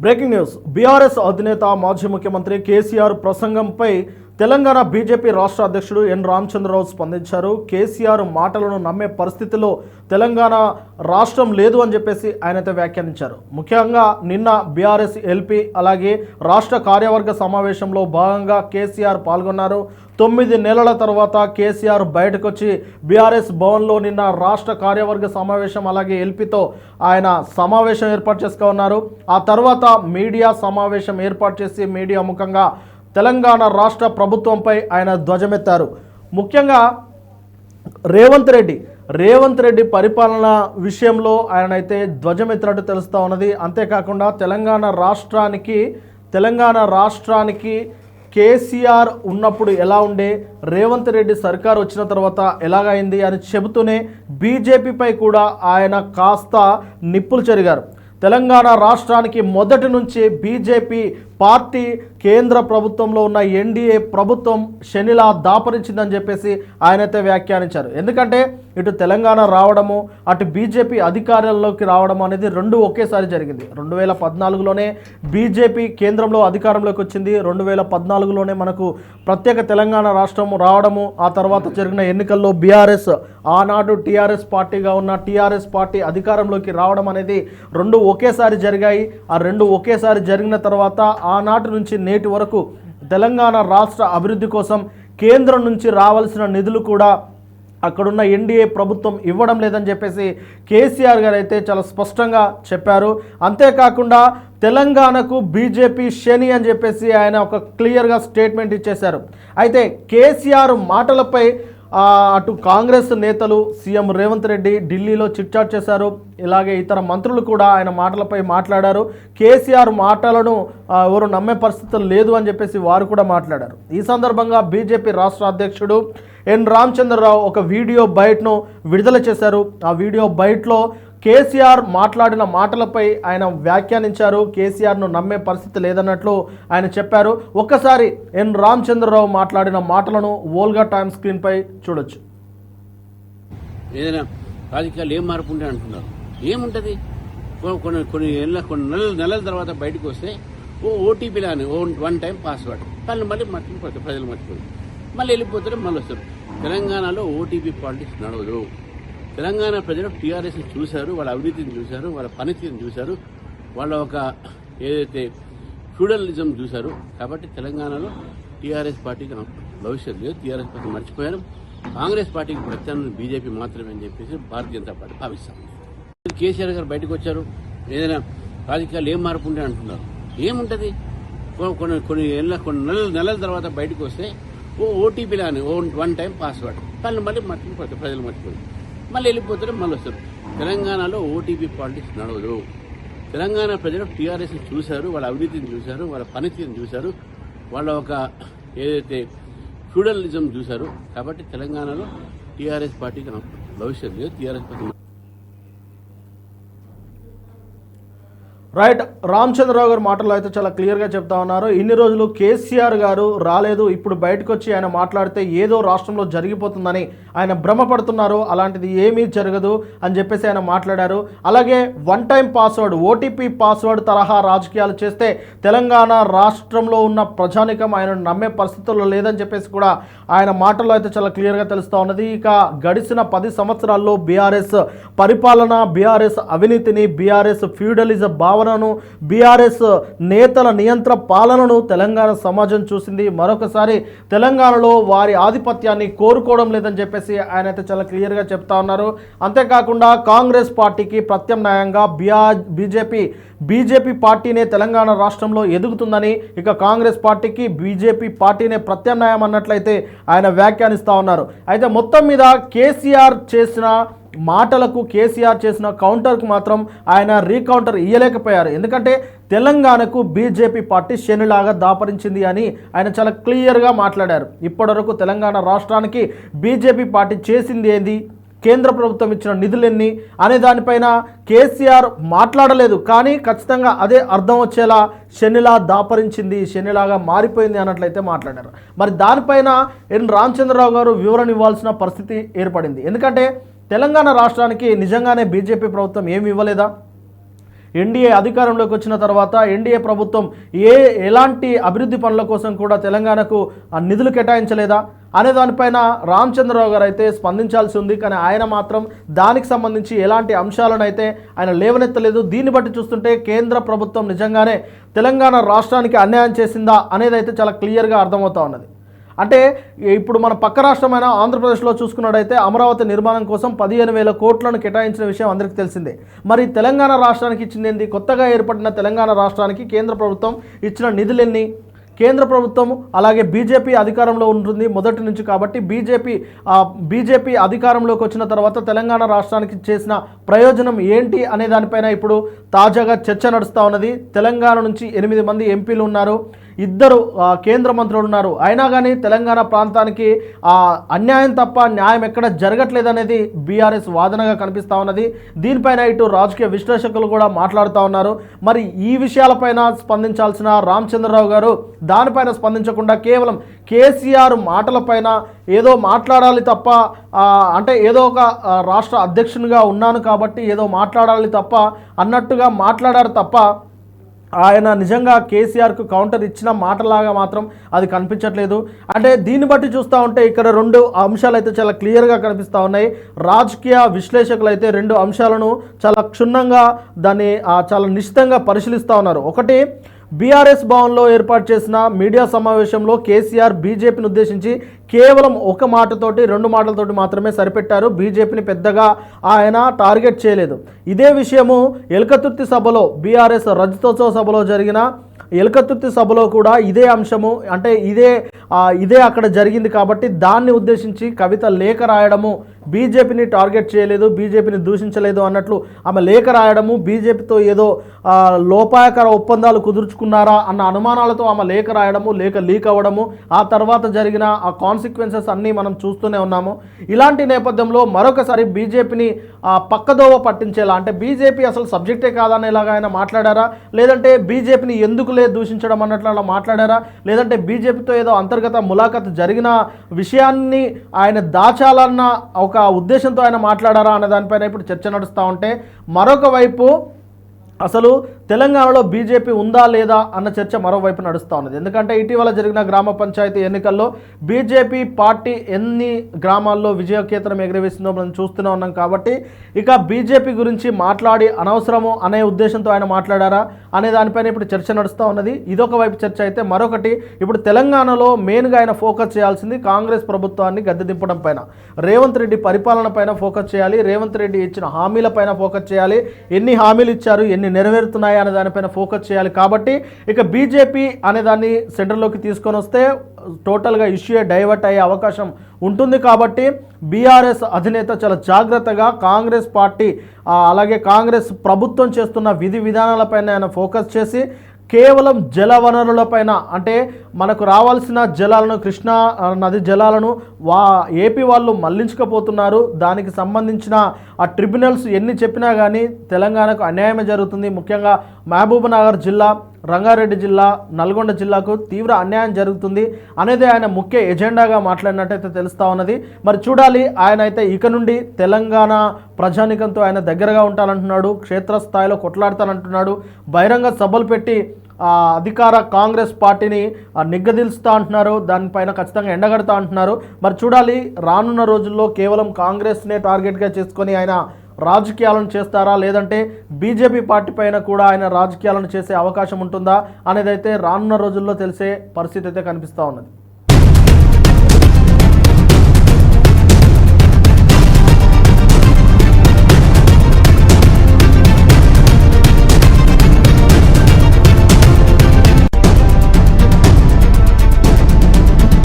Breaking news BRS అధినేత మాజీ ముఖ్యమంత్రి కేసీఆర్ ప్రసంగంపై తెలంగాణ బీజేపీ రాష్ట్ర అధ్యక్షుడు ఎన్ రామచంద్రరావు స్పందించారు. కేసీఆర్ మాటలను నమ్మే పరిస్థితిలో తెలంగాణ రాష్ట్రం లేదు అని చెప్పేసి ఆయనతో వ్యాఖ్యానించారు. ముఖ్యంగా నిన్న బీఆర్ఎస్ ఎల్పీ అలాగే రాష్ట్ర కార్యవర్గ సమావేశంలో భాగంగా కేసీఆర్ పాల్గొన్నారు. తొమ్మిది నెలల తర్వాత కేసీఆర్ బయటకు వచ్చి బీఆర్ఎస్ భవన్లో నిన్న రాష్ట్ర కార్యవర్గ సమావేశం అలాగే ఎల్పీతో ఆయన సమావేశం ఏర్పాటు చేసుకున్నారు. ఆ తర్వాత మీడియా సమావేశం ఏర్పాటు చేసి మీడియా ముఖంగా తెలంగాణ రాష్ట్ర ప్రభుత్వంపై ఆయన ధ్వజమెత్తారు. ముఖ్యంగా రేవంత్ రెడ్డి. రేవంత్ రెడ్డి పరిపాలన విషయంలో ఆయనైతే ధ్వజమెత్తినట్టు తెలుస్తూ ఉన్నది. అంతేకాకుండా తెలంగాణ రాష్ట్రానికి తెలంగాణ రాష్ట్రానికి కేసీఆర్ ఉన్నప్పుడు ఎలా ఉండే రేవంత్ రెడ్డి సర్కార్ వచ్చిన తర్వాత ఎలాగైంది అని చెబుతూనే బీజేపీపై కూడా ఆయన కాస్త నిప్పులు చెరిగారు. తెలంగాణ రాష్ట్రానికి మొదటి నుంచి బీజేపీ పార్టీ కేంద్ర ప్రభుత్వంలో ఉన్న ఎన్డీఏ ప్రభుత్వం శనిలా దాపరించిందని చెప్పేసి ఆయనైతే వ్యాఖ్యానించారు. ఎందుకంటే ఇటు తెలంగాణ రావడము అటు బీజేపీ అధికారంలోకి రావడం అనేది రెండు ఒకేసారి జరిగింది. రెండు వేల పద్నాలుగులోనే బీజేపీ కేంద్రంలో అధికారంలోకి వచ్చింది. రెండు వేల పద్నాలుగులోనే మనకు ప్రత్యేక తెలంగాణ రాష్ట్రం రావడము ఆ తర్వాత జరిగిన ఎన్నికల్లో బీఆర్ఎస్ ఆనాడు టీఆర్ఎస్ పార్టీగా ఉన్న టీఆర్ఎస్ పార్టీ అధికారంలోకి రావడం అనేది రెండు ఒకేసారి జరిగాయి. ఆ రెండు ఒకేసారి జరిగిన తర్వాత ఆనాటి నుంచి నేటి వరకు తెలంగాణ రాష్ట్ర అభివృద్ధి కోసం కేంద్రం నుంచి రావాల్సిన నిధులు కూడా అక్కడున్న ఎన్డీఏ ప్రభుత్వం ఇవ్వడం లేదని చెప్పేసి కేసీఆర్ గారు అయితే చాలా స్పష్టంగా చెప్పారు. అంతేకాకుండా తెలంగాణకు బీజేపీ శని అని చెప్పేసి ఆయన ఒక క్లియర్గా స్టేట్మెంట్ ఇచ్చేశారు. అయితే కేసీఆర్ మాటలపై అటు కాంగ్రెస్ నేతలు సీఎం రేవంత్ రెడ్డి ఢిల్లీలో చిట్చాట్ చేశారు. ఇలాగే ఇతర మంత్రులు కూడా ఆయన మాటలపై మాట్లాడారు. కేసీఆర్ మాటలను ఎవరు నమ్మే పరిస్థితులు లేదు అని చెప్పేసి వారు కూడా మాట్లాడారు. ఈ సందర్భంగా బీజేపీ రాష్ట్ర అధ్యక్షుడు ఎన్ రామచంద్రరావు ఒక వీడియో బయటను విడుదల చేశారు. ఆ వీడియో బయటలో కేసీఆర్ మాట్లాడిన మాటలపై ఆయన వ్యాఖ్యానించారు. కేసీఆర్ను నమ్మే పరిస్థితి లేదన్నట్లు ఆయన చెప్పారు. ఒక్కసారి ఎన్ రామచంద్రరావు మాట్లాడిన మాటలను ఓల్గా టైమ్ స్క్రీన్పై చూడొచ్చు. ఏదైనా రాజకీయాలు ఏం మార్పు ఉంటాయి అంటున్నారు. ఏముంటుంది? కొన్ని కొన్ని నెలల కొన్ని నెలల నెలల తర్వాత బయటకు వస్తే ఓ ఓటీపీ లాని ఓ వన్ టైం పాస్వర్డ్. వాళ్ళు మళ్ళీ మర్చిపోతారు ప్రజలు మర్చిపోతారు మళ్ళీ వెళ్ళిపోతారు మళ్ళీ వస్తారు. తెలంగాణలో ఓటీపీ పాలిటిక్స్ నడవదు. తెలంగాణ ప్రజలు టీఆర్ఎస్ చూశారు వాళ్ళ అవినీతిని చూశారు వాళ్ళ పనితీరుని చూశారు వాళ్ళ ఒక ఏదైతే ఫ్యూడలిజం చూశారు. కాబట్టి తెలంగాణలో టీఆర్ఎస్ పార్టీకి భవిష్యత్తు లేదు టీఆర్ఎస్ పార్టీ మర్చిపోయారు. కాంగ్రెస్ పార్టీకి ప్రత్యామ్నాయం బీజేపీ మాత్రమే అని చెప్పేసి భారతీయ జనతా పార్టీ భావిస్తాం. కేసీఆర్ గారు బయటకు వచ్చారు ఏదైనా రాజకీయాలు ఏం మార్పు ఉంటే అంటున్నారు. ఏముంటది? కొన్ని కొన్ని ఏళ్ళ కొన్ని నెలల నెలల తర్వాత బయటకు వస్తే ఓ ఓటీపీ లాని ఓ వన్ టైం పాస్వర్డ్. కానీ మళ్ళీ మర్చిపోతారు ప్రజలు మర్చిపోతారు మళ్ళీ వెళ్ళిపోతారు మళ్ళీ వస్తారు. తెలంగాణలో ఓటీపీ పాలిటిక్స్ నడవదు. తెలంగాణ ప్రజలు టీఆర్ఎస్ చూశారు వాళ్ళ అవినీతిని చూశారు వాళ్ళ పనితీరుని చూశారు వాళ్ళ ఒక ఏదైతే ఫ్యూడలిజం చూశారు. కాబట్టి తెలంగాణలో టీఆర్ఎస్ పార్టీకి భవిష్యత్తు లేదు టీఆర్ఎస్ పార్టీ రైట్ రామచంద్రరావు గారు మాటల్లో అయితే చాలా క్లియర్గా చెప్తా ఉన్నారు. ఇన్ని రోజులు కేసీఆర్ గారు రాలేదు ఇప్పుడు బయటకు వచ్చి ఆయన మాట్లాడితే ఏదో రాష్ట్రంలో జరిగిపోతుందని ఆయన భ్రమపడుతున్నారు. అలాంటిది ఏమీ జరగదు అని చెప్పేసి ఆయన మాట్లాడారు. అలాగే one time password OTP password తరహా రాజకీయాలు చేస్తే తెలంగాణ రాష్ట్రంలో ఉన్న ప్రజానికం ఆయన నమ్మే పరిస్థితుల్లో లేదని చెప్పేసి కూడా ఆయన మాటల్లో అయితే చాలా క్లియర్గా తెలుస్తూ ఉన్నది. ఇక గడిచిన పది సంవత్సరాల్లో బీఆర్ఎస్ పరిపాలన బీఆర్ఎస్ అవినీతిని బీఆర్ఎస్ ఫ్యూడలిజం భావనను బీఆర్ఎస్ నేతల నియంత్ర పాలనను తెలంగాణ సమాజం చూసింది. మరొకసారి తెలంగాణలో వారి ఆధిపత్యాన్ని కోరుకోవడం లేదని చెప్పేసి ఆయన అయితే చాలా క్లియర్గా చెప్తా ఉన్నారు. అంతేకాకుండా కాంగ్రెస్ పార్టీకి ప్రత్యామ్నాయంగా బీఆర్ బీజేపీ బీజేపీ పార్టీనే తెలంగాణ రాష్ట్రంలో ఎదుగుతుందని ఇక కాంగ్రెస్ పార్టీకి బీజేపీ పార్టీనే ప్రత్యామ్నాయం అన్నట్లయితే ఆయన వ్యాఖ్యానిస్తూ ఉన్నారు. అయితే మొత్తం మీద కేసీఆర్ చేసిన మాటలకు కేసీఆర్ చేసిన కౌంటర్కు మాత్రం ఆయన రీకౌంటర్ ఇయ్యలేకపోయారు. ఎందుకంటే తెలంగాణకు బీజేపీ పార్టీ శనిలాగా దాపరించింది అని ఆయన చాలా క్లియర్గా మాట్లాడారు. ఇప్పటివరకు తెలంగాణ రాష్ట్రానికి బీజేపీ పార్టీ చేసింది ఏంది? కేంద్ర ప్రభుత్వం ఇచ్చిన నిధులెన్ని అనే దానిపైన కేసీఆర్ మాట్లాడలేదు. కానీ ఖచ్చితంగా అదే అర్థం వచ్చేలా శనిలా దాపరించింది శనిలాగా మారిపోయింది అన్నట్లయితే మాట్లాడారు. మరి దానిపైన ఎన్ రామచంద్రరావు గారు వివరణ ఇవ్వాల్సిన పరిస్థితి ఏర్పడింది. ఎందుకంటే తెలంగాణ రాష్ట్రానికి నిజంగానే బీజేపీ ప్రభుత్వం ఏమి ఇవ్వలేదా? ఎన్డీఏ అధికారంలోకి వచ్చిన తర్వాత ఎన్డీఏ ప్రభుత్వం ఏ ఎలాంటి అభివృద్ధి పనుల కోసం కూడా తెలంగాణకు ఆ నిధులు కేటాయించలేదా? అనే దానిపైన రామచంద్రరావు గారు అయితే స్పందించాల్సి ఉంది. కానీ ఆయన మాత్రం దానికి సంబంధించి ఎలాంటి అంశాలను అయితే ఆయన లేవనెత్తలేదు. దీన్ని బట్టి చూస్తుంటే కేంద్ర ప్రభుత్వం నిజంగానే తెలంగాణ రాష్ట్రానికి అన్యాయం చేసిందా అనేది అయితే చాలా క్లియర్గా అర్థమవుతా ఉన్నది. అంటే ఇప్పుడు మన పక్క రాష్ట్రమైన ఆంధ్రప్రదేశ్లో చూసుకున్నట్టయితే అమరావతి నిర్మాణం కోసం పదిహేను వేల కోట్లను కేటాయించిన విషయం అందరికీ తెలిసిందే. మరి తెలంగాణ రాష్ట్రానికి ఇచ్చింది కొత్తగా ఏర్పడిన తెలంగాణ రాష్ట్రానికి కేంద్ర ప్రభుత్వం ఇచ్చిన నిధులన్నీ? కేంద్ర ప్రభుత్వం అలాగే బీజేపీ అధికారంలో ఉంటుంది మొదటి నుంచి కాబట్టి బీజేపీ బీజేపీ అధికారంలోకి వచ్చిన తర్వాత తెలంగాణ రాష్ట్రానికి చేసిన ప్రయోజనం ఏంటి అనే దానిపైన ఇప్పుడు తాజాగా చర్చ నడుస్తూ ఉన్నది. తెలంగాణ నుంచి ఎనిమిది మంది ఎంపీలు ఉన్నారు. ఇద్దరు కేంద్ర మంత్రులు ఉన్నారు. అయినా కానీ తెలంగాణ ప్రాంతానికి అన్యాయం తప్ప న్యాయం ఎక్కడ జరగట్లేదనేది బీఆర్ఎస్ వాదనగా కనిపిస్తూ ఉన్నది. దీనిపైన ఇటు రాజకీయ విశ్లేషకులు కూడా మాట్లాడుతూ ఉన్నారు. మరి ఈ విషయాలపైన స్పందించాల్సిన రామచంద్రరావు గారు దానిపైన స్పందించకుండా కేవలం కేసీఆర్ మాటలపైన ఏదో మాట్లాడాలి తప్ప అంటే ఏదో ఒక రాష్ట్ర అధ్యక్షునిగా ఉన్నాను కాబట్టి ఏదో మాట్లాడాలి తప్ప అన్నట్టుగా మాట్లాడారు తప్ప ఆయన నిజంగా కేసీఆర్కు కౌంటర్ ఇచ్చిన మాటలాగా మాత్రం అది కనిపించట్లేదు. అంటే దీన్ని బట్టి చూస్తూ ఉంటే ఇక్కడ రెండు అంశాలు అయితే చాలా క్లియర్గా కనిపిస్తూ ఉన్నాయి. రాజకీయ విశ్లేషకులు అయితే రెండు అంశాలను చాలా క్షుణ్ణంగా దాన్ని చాలా నిశ్చితంగా పరిశీలిస్తూ ఉన్నారు. ఒకటి బీఆర్ఎస్ భవన్లో ఏర్పాటు చేసిన మీడియా సమావేశంలో కేసీఆర్ బీజేపీని ఉద్దేశించి కేవలం ఒక మాటతోటి రెండు మాటలతోటి మాత్రమే సరిపెట్టారు. బీజేపీని పెద్దగా ఆయన టార్గెట్ చేయలేదు. ఇదే విషయము ఎలకతుర్తి సభలో బీఆర్ఎస్ రజతోత్సవ సభలో జరిగిన ఎలకతుర్తి సభలో కూడా ఇదే అంశము అంటే ఇదే ఇదే అక్కడ జరిగింది కాబట్టి దాన్ని ఉద్దేశించి కవిత లేఖ రాయడము బీజేపీని టార్గెట్ చేయలేదు బీజేపీని దూషించలేదు అన్నట్లు ఆమె లేఖ రాయడము బీజేపీతో ఏదో లోపాయకర ఒప్పందాలు కుదుర్చుకున్నారా అన్న అనుమానాలతో ఆమె లేఖ రాయడము లేఖ లీక్ అవ్వడము ఆ తర్వాత జరిగిన ఆ కాన్సిక్వెన్సెస్ అన్నీ మనం చూస్తూనే ఉన్నాము. ఇలాంటి నేపథ్యంలో మరొకసారి బీజేపీని పక్కదోవ పట్టించేలా అంటే బీజేపీ అసలు సబ్జెక్టే కాదనేలాగా ఆయన మాట్లాడారా? లేదంటే బీజేపీని ఎందుకులే దూషించడం అన్నట్లు అలా మాట్లాడారా? లేదంటే బీజేపీతో ఏదో అంతర్గత ములాఖత్ జరిగిన విషయాన్ని ఆయన దాచాలన్న ఒక ఉద్దేశంతో ఆయన మాట్లాడారా అనే దానిపైన ఇప్పుడు చర్చ నడుస్తూ ఉంటే మరొక వైపు అసలు తెలంగాణలో బీజేపీ ఉందా లేదా అన్న చర్చ మరోవైపు నడుస్తూ ఉన్నది. ఎందుకంటే ఇటీవల జరిగిన గ్రామ పంచాయతీ ఎన్నికల్లో బీజేపీ పార్టీ ఎన్ని గ్రామాల్లో విజయకేతనం ఎగిరివేసిందో మనం చూస్తూనే ఉన్నాం కాబట్టి ఇక బీజేపీ గురించి మాట్లాడి అనవసరము అనే ఉద్దేశంతో ఆయన మాట్లాడారా అనే దానిపైన ఇప్పుడు చర్చ నడుస్తూ ఉన్నది. ఇదొక వైపు చర్చ అయితే మరొకటి ఇప్పుడు తెలంగాణలో మెయిన్గా ఆయన ఫోకస్ చేయాల్సింది కాంగ్రెస్ ప్రభుత్వాన్ని గద్దె దింపడం పైన. రేవంత్ రెడ్డి పరిపాలన పైన ఫోకస్ చేయాలి. రేవంత్ రెడ్డి ఇచ్చిన హామీల పైన ఫోకస్ చేయాలి. ఎన్ని హామీలు ఇచ్చారు? ఎన్ని నెరవేరుతున్నాయా? అనే దానిపైన ఫోకస్ చేయాలి. కాబట్టి ఇక బీజేపీ అనే దాన్ని సెంటర్లోకి తీసుకొని వస్తే టోటల్గా ఇష్యూ డైవర్ట్ అయ్యే అవకాశం ఉంటుంది. కాబట్టి బీఆర్ఎస్ అధినేత చాలా జాగ్రత్తగా కాంగ్రెస్ పార్టీ అలాగే కాంగ్రెస్ ప్రభుత్వం చేస్తున్న విధి విధానాలపైన ఆయన ఫోకస్ చేసి కేవలం జల వనరులపైన అంటే మనకు రావాల్సిన జలాలను కృష్ణా నది జలాలను వా ఏపీ వాళ్ళు మళ్ళించకపోతున్నారు. దానికి సంబంధించిన ఆ ట్రిబ్యునల్స్ ఎన్ని చెప్పినా కానీ తెలంగాణకు అన్యాయమే జరుగుతుంది. ముఖ్యంగా మహబూబ్నగర్ జిల్లా రంగారెడ్డి జిల్లా నల్గొండ జిల్లాకు తీవ్ర అన్యాయం జరుగుతుంది. అనేది ఆయన ముఖ్య ఎజెండాగా మాట్లాడినట్టయితే తెలుస్తూ ఉన్నది. మరి చూడాలి ఆయన అయితే ఇక నుండి తెలంగాణ ప్రజానికంతో ఆయన దగ్గరగా ఉంటానంటున్నాడు క్షేత్రస్థాయిలో కొట్లాడతానంటున్నాడు బహిరంగ సభలు పెట్టి అధికార కాంగ్రెస్ పార్టీని ఆ, అంటున్నారు. దానిపైన ఖచ్చితంగా ఎండగడతా అంటున్నారు. మరి చూడాలి రానున్న రోజుల్లో కేవలం కాంగ్రెస్నే టార్గెట్గా చేసుకొని ఆయన రాజకీయాలను చేస్తారా? లేదంటే బీజేపీ పార్టీ పైన కూడా ఆయన రాజకీయాలను చేసే అవకాశం ఉంటుందా? అనేది అయితే రానున్న రోజుల్లో తెలిసే పరిస్థితి అయితే కనిపిస్తూ ఉన్నది.